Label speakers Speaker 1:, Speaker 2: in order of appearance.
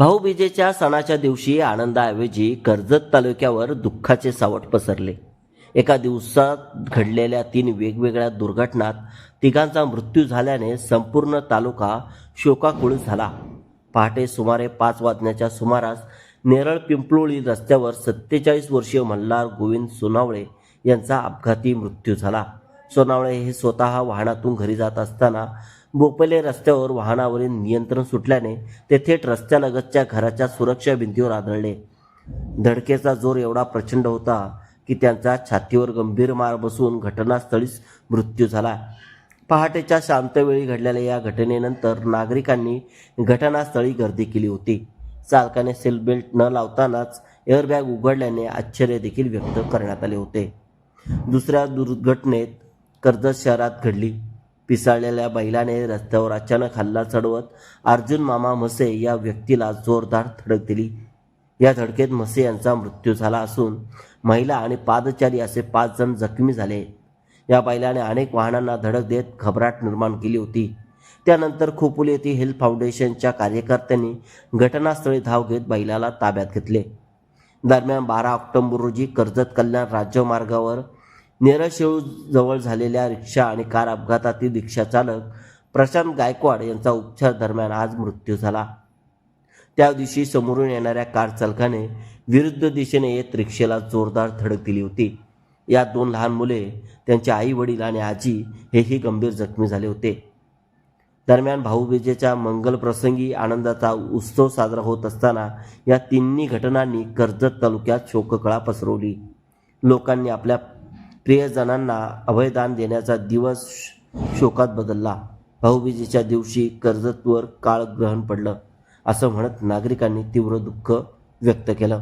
Speaker 1: भाऊबीजेच्या सणाच्या दिवशी आनंदाऐवजी कर्जत तालुक्यावर दुःखाचे सावट पसरले. एका दिवसात घडलेल्या तीन वेगवेगळ्या दुर्घटनात तिघांचा मृत्यू झाल्याने संपूर्ण तालुका शोकाकुळ झाला. पहाटे सुमारे पाच वाजण्याच्या सुमारास नेरळ पिंपळोळी रस्त्यावर सत्तेचाळीस वर्षीय मल्हार गोविंद सोनावळे यांचा अपघाती मृत्यू झाला. सोनावळे हे स्वतः वाहनातून घरी जात असताना बोपले रस्त्यावर वाहनावरील नियंत्रण सुटल्याने ते थेट रस्त्यालगतच्या घराच्या सुरक्षा भिंतीवर आदळले. धडकेचा जोर एवढा प्रचंड होता की त्यांचा छातीवर गंभीर मार बसून घटनास्थळीच मृत्यू झाला. पहाटेच्या शांतवेळी घडलेल्या या घटनेनंतर नागरिकांनी घटनास्थळी गर्दी केली होती. चालकाने सीट बेल्ट न लावतानाच एअरबॅग उघडल्याने आश्चर्य देखील व्यक्त करण्यात आले होते. दुसऱ्या दुर्घटनेत कर्जत शहरात घडली. पिसाळलेल्या बैलाने रस्त्यावर अचानक हल्ला चढवत अर्जुन मामा म्हसे या व्यक्तीला जोरदार धडक दिली. या धडकेत म्हसे यांचा मृत्यू झाला असून महिला आणि पादचारी असे पाच जण जखमी झाले. या बैलाने अनेक वाहनांना धडक देत घबराट निर्माण केली होती. त्यानंतर खोपोली येथील हेल्थ फाउंडेशनच्या कार्यकर्त्यांनी घटनास्थळी धाव घेत बैलाला ताब्यात घेतले. दरम्यान बारा ऑक्टोबर रोजी कर्जत कल्याण राज्यमार्गावर नेरळशेळू जवळ झालेल्या रिक्षा आणि कार अपघातातील रिक्षाचालक प्रशांत गायकवाड यांचा उपचार दरम्यान आज मृत्यू झाला. त्या दिवशी समोरून येणाऱ्या कार चालकाने विरुद्ध दिशेने येत रिक्षेला जोरदार धडक दिली होती. या दोन लहान मुले त्यांचे आई वडील आणि आजी हेही गंभीर जखमी झाले होते. दरम्यान भाऊबीजेच्या मंगलप्रसंगी आनंदाचा उत्सव साजरा होत असताना या तिन्ही घटनांनी कर्जत तालुक्यात शोककळा पसरवली. लोकांनी आपल्या प्रियजनांना अभयदान देण्याचा दिवस शोकात बदलला. भाऊबीजेच्या दिवशी कर्जतवर काळ ग्रहण पडलं असं म्हणत नागरिकांनी तीव्र दुःख व्यक्त केलं.